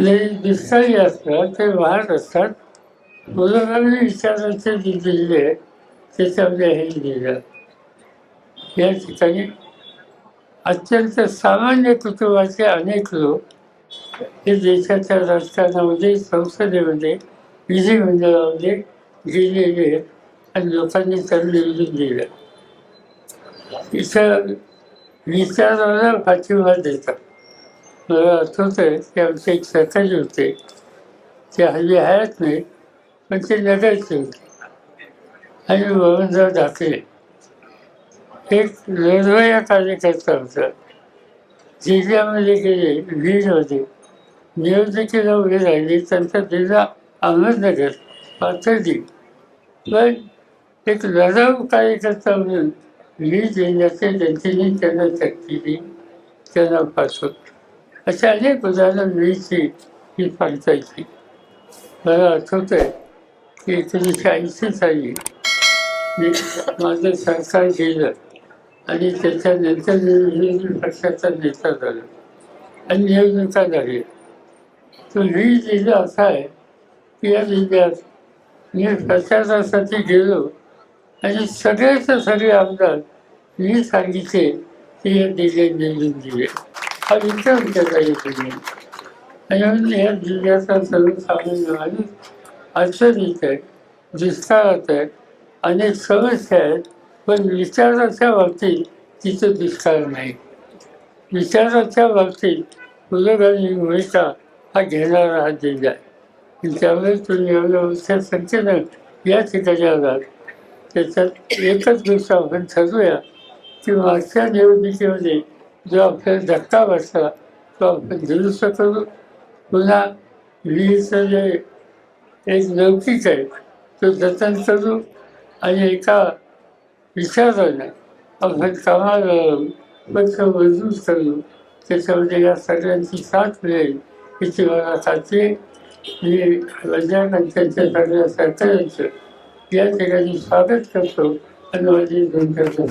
नाही दुसरं जे असतात ते वाहत असतात. मुलांनी विचारांचे जे दिले आहे त्याच्यामध्ये हे लिहिलं. या ठिकाणी अत्यंत सामान्य कुटुंबाचे अनेक लोक हे देशाच्या राजकारणामध्ये संसदेमध्ये विधिमंडळामध्ये गेलेले आहेत आणि लोकांनी त्यांना निवडून दिलं. इथं विचाराला पाठिंबा देतात. मला आठवत आहे की आमचे एक सहकारी होते. ते हल्ली आहेत नाही पण ते नगायचे होते. आणि मोहनराव ढाकले एक लढवया कार्यकर्ता होता. जिल्ह्यामध्ये गेले बीडमध्ये निवडणुकीला उभे राहिले त्यांचा जिल्हा अहमदनगर पाथर्डी. पण एक लढाऊ कार्यकर्ता म्हणून बीड जिल्ह्याचे जनतेने त्यांना शक्तीने त्यांना पाठवत अशा अनेक उदाहरणं वीजची ही सांगता येते मला आठवत आहे की एकोणीसशे ऐंशी साली मी माझं सरकार गेलं आणि त्याच्यानंतर मी विरोधी पक्षाचा नेता झालो आणि निवडणुका झाल्या तो वीज जिल्हा असा आहे की या जिल्ह्यात मी प्रचारासाठी गेलो आणि सगळेचे सगळे आमदार मी सांगितले की या जिल्ह्यात निवडून दिले. हा विचार केला येतो मी आणि म्हणून या जिल्ह्याचा सर्वसामान्य माणूस अडचणीत आहे दुष्काळात आहे अनेक समस्या आहेत पण विचाराच्या बाबतीत तिथं दुष्काळ नाही विचाराच्या बाबतीत पुरोगामी भूमिका हा घेणारा हा जिल्हा आहे त्यामुळे तुम्ही एवढ्या मोठ्या संख्येनं या ठिकाणी आलात त्याच्यात एकच गोष्ट आपण ठरवूया की मागच्या निवडणुकीमध्ये जो आपल्याला धक्का बसला तो आपण दुरुस्त करू पुन्हा वीजचं जे एक लौकिक आहे तो जतन करू आणि एका विचाराने आपण कामाला पक्ष मजबूत करू त्याच्यामध्ये या सगळ्यांची साथ मिळेल याची मला खात्री मी रंजन त्यांच्या सगळ्या सरकारांचं या ठिकाणी स्वागत करतो आणि माझी दोन करतो.